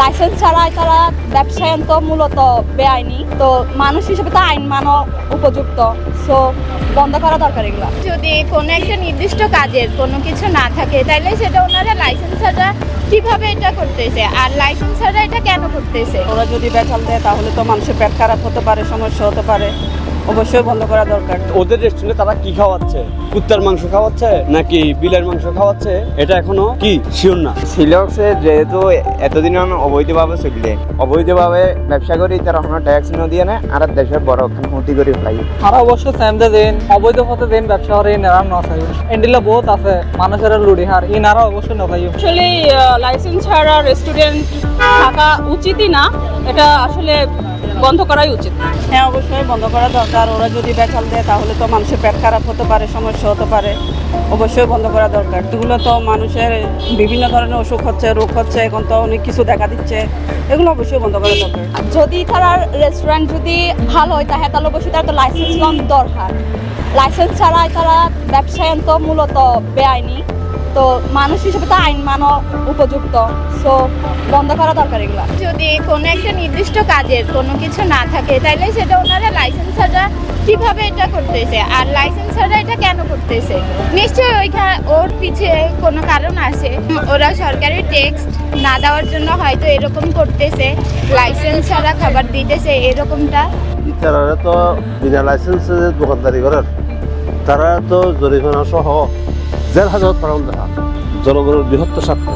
Licence ছাড়াই তারা ব্যবসায়ন তো মূলত বেআইনি। তো মানুষ হিসেবে তো আইন মানো উপযুক্ত। সো বন্ধ করা দরকার এগুলো। যদি কোনো একটা নির্দিষ্ট কাজের কোনো কিছু না থাকে তাহলে সেটা ওনারা লাইসেন্স ছাড়া কীভাবে এটা করতেছে? আর লাইসেন্স ছাড়া এটা কেন করতেছে? ওরা যদি বেচাল দেয় তাহলে তো মানুষের পেট খারাপ হতে পারে সমস্যা হতে পারে। অবশ্যই বন্ধ করা দরকার। ওদের রেস্টুরেন্টে তারা কি খাওয়াচ্ছে? কুত্তার মাংস খাওয়াচ্ছে নাকি বিলের মাংস খাওয়াচ্ছে? এটা এখনও কি? শিওর না। সিলক্সে যেহেতু এতদিন অবৈধভাবে চললে অবৈধভাবে ব্যবসা করি তারা কোনো ট্যাক্স ন দিয়ে না আর দেশের বড় ক্ষতি করে ফেলাই আর অবশ্য সেমদে দিন অবৈধ পথে দিন ব্যবসা করে ইনারা নথাই এন্ডিলা বহুত আছে মানুষের লুড়ি হার ইনারা অবশ্যই নথাই আসলে লাইসেন্স ছাড়া রেস্টুরেন্ট থাকা উচিতই না। এটা আসলে বন্ধ করাই উচিত। হ্যাঁ অবশ্যই বন্ধ করা দরকার। ওরা যদি বেচাল দেয় তাহলে তো মানুষের পেট খারাপ হতে পারে সমস্যা হতে পারে। অবশ্যই বন্ধ করা দরকার। এগুলো তো মানুষের বিভিন্ন ধরনের অসুখ হচ্ছে রোগ হচ্ছে এখন তো অনেক কিছু দেখা দিচ্ছে। এগুলো অবশ্যই বন্ধ করা দরকার। যদি তারা রেস্টুরেন্ট যদি ভালো হয় তাহলে তাহলে অবশ্যই তারা তো লাইসেন্স দরকার। লাইসেন্স ছাড়াই তারা ব্যবসায়ন তো মূলত বেআইনি। তো মানুষ হিসেবে তো আইন মানো উপযুক্ত। সো বন্ধ করা দরকার এগুলো। যদি কোনো একটা নির্দিষ্ট কাজের কোনো কিছু না থাকে তাহলে সেটা ওনারা লাইসেন্স ছাড়া কীভাবে এটা করতেছে? আর লাইসেন্স ছাড়া এটা কেন করতেছে? নিশ্চয়ই ওইখানে ওর পিছে কোনো কারণ আছে। ওরা সরকারি ট্যাক্স না দেওয়ার জন্য হয়তো এরকম করতেছে। লাইসেন্স ছাড়া খাবার দিতেছে এরকমটা। তারা তো বিনা লাইসেন্সে দোকানদারি করার। তারা তো জরিমানা সহ জেল হাজত পালন দেখা জনগণের বৃহত্তর স্বার্থ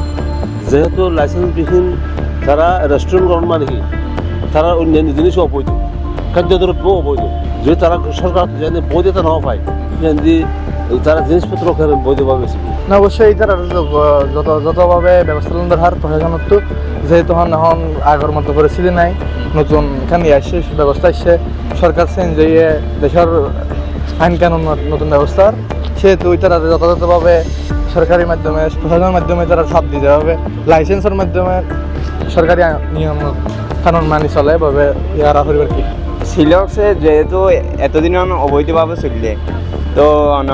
যেহেতু লাইসেন্সবিহীন তারা রেস্টুরেন্ট গ্রহণ মানেকি তারা অন্যান্য জিনিসও অবৈধ। খাদ্যদ্রব্য অবৈধ। যদি তারা সরকার যেন বৈধতা না পায় যদি তারা জিনিসপত্র ওখানে বৈধভাবে না অবশ্যই তারা যত যতভাবে ব্যবস্থা লন্ডার হার প্রশাসনত যেহেতু হন এখন আগের মতো পরিস্থিতি নাই নতুন এখানে আসছে ব্যবস্থা আসছে সরকার চেঞ্জ হয়ে দেশের আইন কানুন নতুন ব্যবস্থার। সেহেতু তারা যথাযথভাবে সরকারি মাধ্যমে, প্রশাসনের মাধ্যমে তারা ছাপ দিতে হবে। লাইসেন্সের মাধ্যমে সরকারি নিয়ম কানুন মানি চলে, এভাবে ইয়ারা করিবার কি? সিলক্সে যেহেতু এতদিন অবৈধভাবে চললে, তো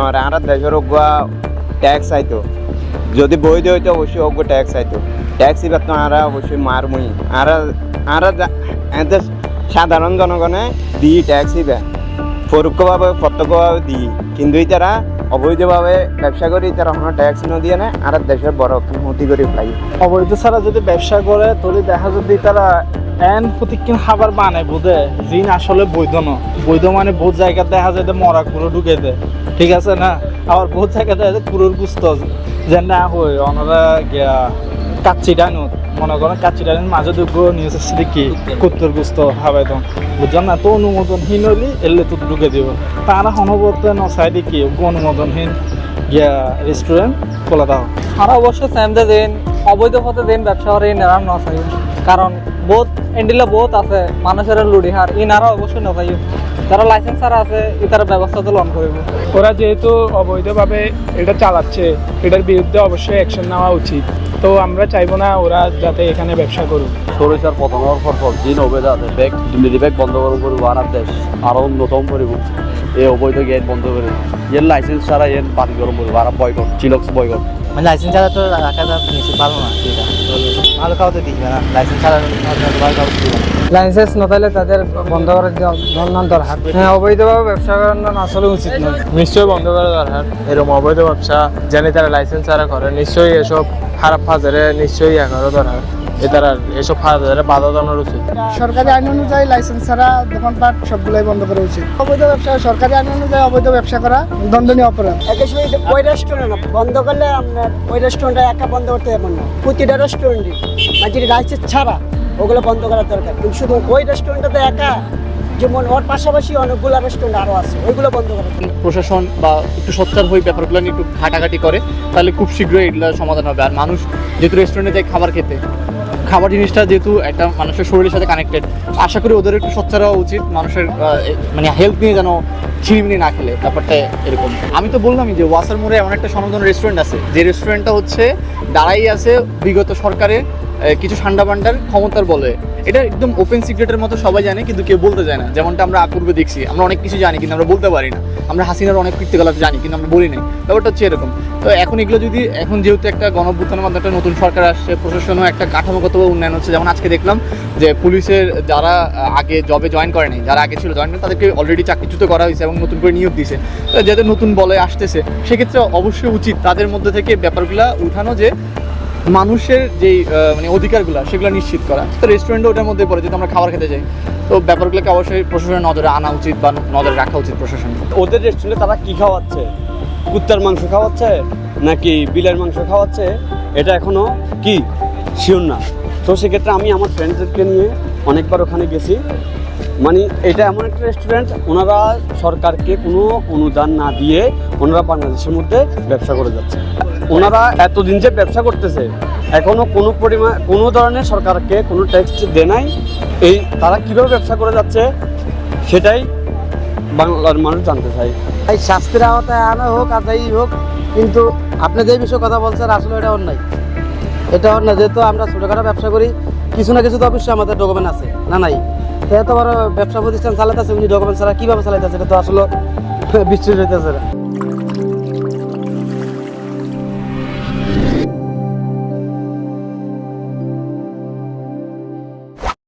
আর দেশের অগুয়া ট্যাক্স আইতো। যদি বৈধ হইতো অবশ্যই অজ্ঞ ট্যাক্স আইতো। ট্যাক্স এবার তো আরা অবশ্যই মার মুই আর আর এদের সাধারণ জনগণে দিই ট্যাক্স ইবে পরোক্ষভাবে প্রত্যক্ষভাবে দিই। কিন্তু তারা অবৈধভাবে ব্যবসা করি তারা কোনো ট্যাক্স ন দিয়ে না আর দেশের বড় ক্ষতি করে ফেলাই অবৈধ ছাড়া যদি ব্যবসা করে, তাহলে দেখা যদি তারা এন প্রতিক্ষণ খাবার বানায় বোধে জিন আসলে বৈধ ন। বৈধ মানে বহুত জায়গা দেখা যায় মরা কুড়ো ঢুকে দেয়। ঠিক আছে না? আবার বহুত জায়গা দেখা যায় কুড়োর গুস্ত যে না, হই, অনরা গিয়া কাচ্চি ডানুত মনে করেন কাচ্চি ডানুত মাঝে দুগো নিউজ আসছে কি কুত্তর গুস্ত হাবাই তো বুঝছেন না তো অনুমোদনহীন হইলি এলে তো ঢুকে দিব। তারা হনবত নসাই দেখি অনুমোদনহীন। গিয়া রেস্টুরেন্ট খোলা দাও। আর অবশ্য সেমদে দিন অবৈধ পথে দিন ব্যবসা করে ইনারা নসাই কারণ বহুত এন্ডিলা বহুত আছে মানুষের লুড়ি হার ইনারা অবশ্যই নসাই যারা লাইসেন্স ছাড়া আছে ইতারা ব্যবস্থা তো লন করিব। ওরা যেহেতু অবৈধভাবে এটা চালাচ্ছে এটার বিরুদ্ধে অবশ্যই অ্যাকশন নেওয়া উচিত। তো আমরা চাইব না ওরা যাতে এখানে ব্যবসা করুক। সরিষার পতন হওয়ার পর পর দিন অবৈধ আছে ব্যাগ দুর্নীতি ব্যাগ বন্ধ করব করব আর দেশ আরও অন্যতম করিব। এই অবৈধ গেট বন্ধ করে এর লাইসেন্স ছাড়া এর বাতিল করব করব। আর বয়কট চিলক্স বয়কট মানে লাইসেন্স ছাড়া তো রাখাটা যাবে ভালো না। ভালো খাওয়াতে দিবে না। লাইসেন্স ছাড়া ভালো খাওয়াতে দিবে না। লাইসেন্স নথাইলে তাদের বন্ধ করার ধর্নার দরকার। হ্যাঁ অবৈধভাবে ব্যবসা করানো আসলে উচিত নয়। নিশ্চয়ই বন্ধ করা দরকার। এরকম অবৈধ ব্যবসা জানি তারা লাইসেন্স ছাড়া করে নিশ্চয়ই এসব খারাপ ফাজারে নিশ্চয়ই ইয়া করা দরকার। এ তারা এসব বাধা দেওয়ার উচিত। সরকারি আইন অনুযায়ী লাইসেন্স ছাড়া দোকানপাট সবগুলোই বন্ধ করা উচিত। অবৈধ ব্যবসা সরকারি আইন অনুযায়ী অবৈধ ব্যবসা করা দণ্ডনীয় অপরাধ। ওই রেস্টুরেন্ট বন্ধ করলে আপনার ওই রেস্টুরেন্টটা একা বন্ধ করতে যাবেন না। প্রতিটা রেস্টুরেন্টই মানে লাইসেন্স ছাড়া ওগুলো বন্ধ করা দরকার। কিন্তু শুধু ওই রেস্টুরেন্টটা তো একা যেমন ওর পাশাপাশি অনেকগুলো রেস্টুরেন্ট আরও আছে ওইগুলো বন্ধ করা প্রশাসন বা একটু সোচ্চার হয়ে ব্যাপারগুলো নিয়ে একটু ঘাটাঘাটি করে তাহলে খুব শীঘ্রই এগুলো সমাধান হবে। আর মানুষ যেহেতু রেস্টুরেন্টে যায় খাবার খেতে খাবার জিনিসটা যেহেতু একটা মানুষের শরীরের সাথে কানেক্টেড আশা করি ওদের একটু সোচ্চার হওয়া উচিত, মানুষের মানে হেলথ নিয়ে যেন ছিড়িমিনি না খেলে, ব্যাপারটা এরকম। আমি তো বললামই যে ওয়াসার মোড়ে এমন একটা সনাতন রেস্টুরেন্ট আছে, যে রেস্টুরেন্টটা হচ্ছে দাঁড়াই আছে বিগত সরকারের কিছু ঠান্ডা পান্ডার ক্ষমতার বলে। এটা একদম ওপেন সিক্রেটের মতো সবাই জানে, কিন্তু কেউ বলতে চায় না। যেমনটা আমরা পূর্বে দেখছি। আমরা অনেক কিছু জানি, কিন্তু আমরা বলতে পারি না। আমরা হাসিনার অনেক কৃত্যকলাপ জানি, কিন্তু আমরা বলি নাই। ব্যাপারটা হচ্ছে এরকম। তো এখন এগুলো যদি, এখন যেহেতু একটা গণভ্যুত্থানের মাধ্যমে একটা নতুন সরকার আসছে, প্রশাসনও একটা কাঠামোগত উন্নয়ন হচ্ছে, যেমন আজকে দেখলাম যে পুলিশের যারা আগে জবে জয়েন করেনি যারা আগে ছিল জয়েন করে, তাদেরকে অলরেডি চাকরিচ্যুত করা হয়েছে এবং নতুন করে নিয়োগ দিয়েছে। যাদের নতুন বলে আসতেছে, সেক্ষেত্রে অবশ্যই উচিত তাদের মধ্যে থেকে ব্যাপারগুলো উঠানো যে মানুষের যেই মানে অধিকারগুলো, সেগুলো নিশ্চিত করা। তো রেস্টুরেন্টও ওটার মধ্যে পড়ে, যদি আমরা খাবার খেতে যাই, তো ব্যাপারগুলোকে অবশ্যই প্রশাসনের নজরে আনা উচিত বা নজরে রাখা উচিত প্রশাসন। ওদের রেস্টুরেন্টে তারা কি খাওয়াচ্ছে? কুত্তার মাংস খাওয়াচ্ছে? নাকি বিলের মাংস খাওয়াচ্ছে? এটা এখনও কি? শিওর না। তো সেক্ষেত্রে আমি আমার ফ্রেন্ডদেরকে নিয়ে অনেকবার ওখানে গেছি। মানে এটা এমন একটা রেস্টুরেন্ট ওনারা সরকারকে কোনো অনুদান না দিয়ে ওনারা বাংলাদেশের মধ্যে ব্যবসা করে যাচ্ছে। ওনারা এতদিন যে ব্যবসা করতেছে, এখনও কোনো পরিমাণ কোনো ধরনের সরকারকে কোনো ট্যাক্স দেয় নাই। এই তারা কীভাবে ব্যবসা করে যাচ্ছে, সেটাই বাংলার মানুষ জানতে চায়। এই শাস্তির আওতায় আনা হোক আর যাই হোক, কিন্তু আপনি যে বিষয়ে কথা বলছেন, আসলে এটা অন্যায়। এটা অন্যায়, যেহেতু আমরা ছোটোখাটো ব্যবসা করি, কিছু না কিছু তো অবশ্যই আমাদের ডকুমেন্ট আছে, না নাই? এত বড় ব্যবসা প্রতিষ্ঠান চালাতেছে উনি ডকুমেন্ট ছাড়া কীভাবে চালাইতেছে, এটা তো আসলে বিশ্বাস হইতেছে না।